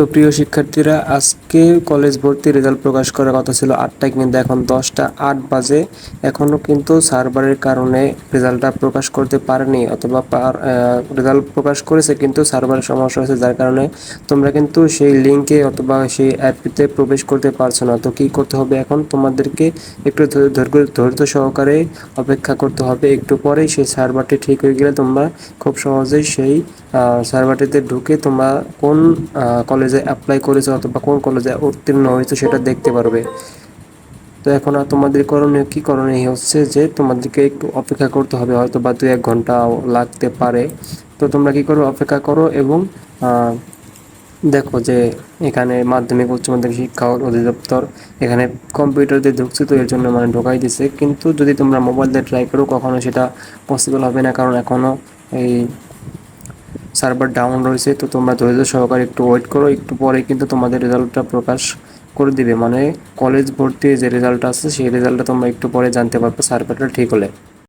তো প্রিয় শিক্ষার্থীরা, আজকে কলেজ ভর্তি রেজাল্ট প্রকাশ করার কথা ছিল আটটায় কিন্তু এখন দশটা আট বাজে। এখনও কিন্তু সার্ভারের কারণে রেজাল্টটা প্রকাশ করতে পারেনি অথবা রেজাল্ট প্রকাশ করেছে, কিন্তু সার্ভারের সমস্যা হয়েছে, যার কারণে তোমরা কিন্তু সেই লিঙ্কে অথবা সেই অ্যাপটিতে প্রবেশ করতে পারছ না। তো কী করতে হবে এখন? তোমাদেরকে একটু ধৈর্য সহকারে অপেক্ষা করতে হবে। একটু পরেই সেই সার্ভারটি ঠিক হয়ে গেলে তোমরা খুব সহজেই সেই সার্ভারটিতে ঢুকে তোমরা কোন কলেজে অ্যাপ্লাই করেছ অথবা কোন কলেজে উত্তীর্ণ হয়েছো সেটা দেখতে পারবে। তো এখন আর তোমাদের করণীয় কী করণীয়? হচ্ছে যে তোমাদেরকে একটু অপেক্ষা করতে হবে, হয়তো বা দু এক ঘণ্টা লাগতে পারে। তো তোমরা কী করো? অপেক্ষা করো এবং দেখো যে এখানে মাধ্যমিক, উচ্চ মাধ্যমিক শিক্ষা অধিদপ্তর এখানে কম্পিউটার দিয়ে ঢুকছে তো এর জন্য মানে ঢোকাই দিছে। কিন্তু যদি তোমরা মোবাইল দিয়ে ট্রাই করো, কখনো সেটা পসিবল হবে না। কারণ এখনও এই সার্ভার ডাউন রয়েছে, তো তোমরা ধৈর্য সহকারে একটু ওয়েট করো, একটু পরে কিন্তু তোমাদের রেজাল্টটা প্রকাশ করে দিবে। মানে কলেজ ভর্তি যে রেজাল্ট আছে, সেই রেজাল্টটা তোমরা একটু পরে জানতে পারবে সার্ভারটা ঠিক হলে।